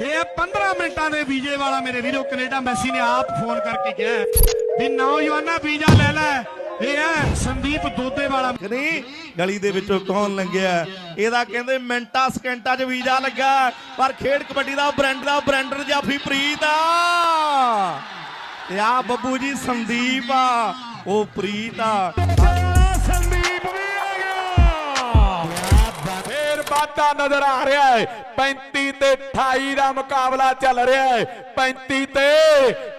ਇਹ 15 ਮਿੰਟਾਂ ਦੇ ਵੀਜ਼ੇ ਵਾਲਾ ਮੇਰੇ ਵੀਰੋ ਕੈਨੇਡਾ ਮੈਸੀ ਨੇ ਆਪ ਫੋਨ ਕਰਕੇ ਕਿਹਾ ਵੀ ਨੌਜਵਾਨਾ ਵੀਜ਼ਾ ਲੈ ਲੈ। ਇਹ ਹੈ ਸੰਦੀਪ ਦੋਦੇ ਵਾਲਾ। ਨਹੀਂ? ਗਲੀ ਦੇ ਵਿੱਚੋਂ ਕੌਣ ਲੰਘਿਆ ਇਹਦਾ ਕਹਿੰਦੇ ਮਿੰਟਾਂ ਸਕਿੰਟਾਂ 'ਚ ਵੀਜ਼ਾ ਲੱਗਾ। ਪਰ ਖੇਡ ਕਬੱਡੀ ਦਾ ਬ੍ਰੈਂਡ ਦਾ ਬ੍ਰੈਂਡਰ ਜਾਫੀ ਪ੍ਰੀਤ ਆ। ਤੇ ਆ ਬੱਬੂ ਜੀ ਸੰਦੀਪ ਆ। ਉਹ ਪ੍ਰੀਤ ਆ। ਵਾਧਾ ਨਜ਼ਰ ਆ ਰਿਹਾ ਹੈ। 35 ਤੇ 28 ਦਾ ਮੁਕਾਬਲਾ ਚੱਲ ਰਿਹਾ ਹੈ। 35 ਤੇ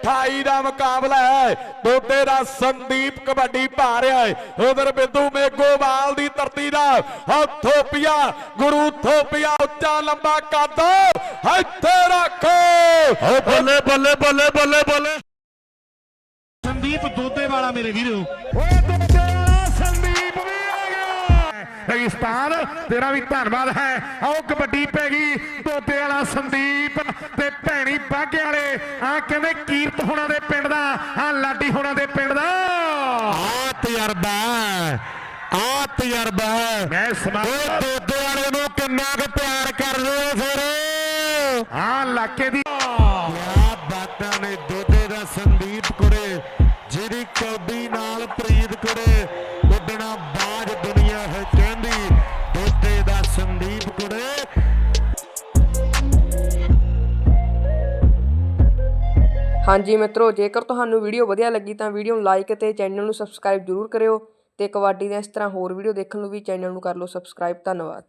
28 ਦਾ ਮੁਕਾਬਲਾ ਹੈ। ਦੋਦੇ ਦਾ ਸੰਦੀਪ ਕਬੱਡੀ ਪਾ ਰਿਹਾ ਹੈ। ਉਧਰ ਬਿੰਦੂ ਮੇਗੋਵਾਲ ਦੀ ਧਰਤੀ ਦਾ ਹਾ ਥੋਪੀਆ ਗੁਰੂ ਥੋਪੀਆ ਉੱਚਾ ਲੰਬਾ ਕੱਦ ਇੱਥੇ ਰੱਖੋ। ਬੱਲੇ ਬੱਲੇ ਬੱਲੇ ਬੱਲੇ ਬੱਲੇ। ਸੰਦੀਪ ਦੋਦੇ ਵਾਲਾ ਮੇਰੇ ਵੀਰੋ। ਓਏ ਦੋਦੇ ਗਿਆ ਰੇਗਿਸਤਾਨ ਤੇਰਾ ਵੀ ਧੰਨਵਾਦ ਹੈ। ਆਓ ਕਬੱਡੀ ਪੈ ਗਈ ਦੋਦੇ ਵਾਲਾ ਸੰਦੀਪ ਤੇ ਭੈਣੀ ਬਾਗੇ ਵਾਲੇ। ਆ ਕਹਿੰਦੇ ਕੀਰਤ ਹੋਣਾ ਦੇ ਪਿੰਡ ਦਾ ਆ ਲਾਡੀ ਹੋਣਾ ਦੇ ਪਿੰਡ ਦਾ। ਆ ਤਜਰਬਾ ਆ ਤਜਰਬਾ ਮੈਂ ਸਮਾ ਦੋਦੇ ਵਾਲੇ ਨੂੰ ਕਿੰਨਾ ਕੁ ਪਿਆਰ ਕਰਦੇ ਹੋ ਫਿਰ? ਆ ਇਲਾਕੇ ਦੀ ਕਿਆ ਬਾਤਾਂ ਨੇ ਦੋਦੇ ਦਾ ਸੰਦੀਪ ਕੁੜੇ ਜਿਹੜੀ ਕੌਡੀ ਨਾਲ ਪ੍ਰੀਤ ਕੁੜੇ ਉੱਡਣਾ ਬਾਜ ਦੁਨੀਆ ਹਾਂਜੀ ਮਿੱਤਰੋ, ਜੇਕਰ ਤੁਹਾਨੂੰ ਵੀਡੀਓ ਵਧੀਆ ਲੱਗੀ ਤਾਂ ਵੀਡੀਓ ਨੂੰ ਲਾਈਕ ਅਤੇ ਚੈਨਲ ਨੂੰ ਸਬਸਕ੍ਰਾਈਬ ਜ਼ਰੂਰ ਕਰਿਓ ਤੇ ਕਬੱਡੀ ਦੀਆਂ ਇਸ ਤਰ੍ਹਾਂ ਹੋਰ ਵੀਡੀਓ ਦੇਖਣ ਨੂੰ ਵੀ ਚੈਨਲ ਨੂੰ ਕਰ ਲਓ ਸਬਸਕ੍ਰਾਈਬ ਧੰਨਵਾਦ।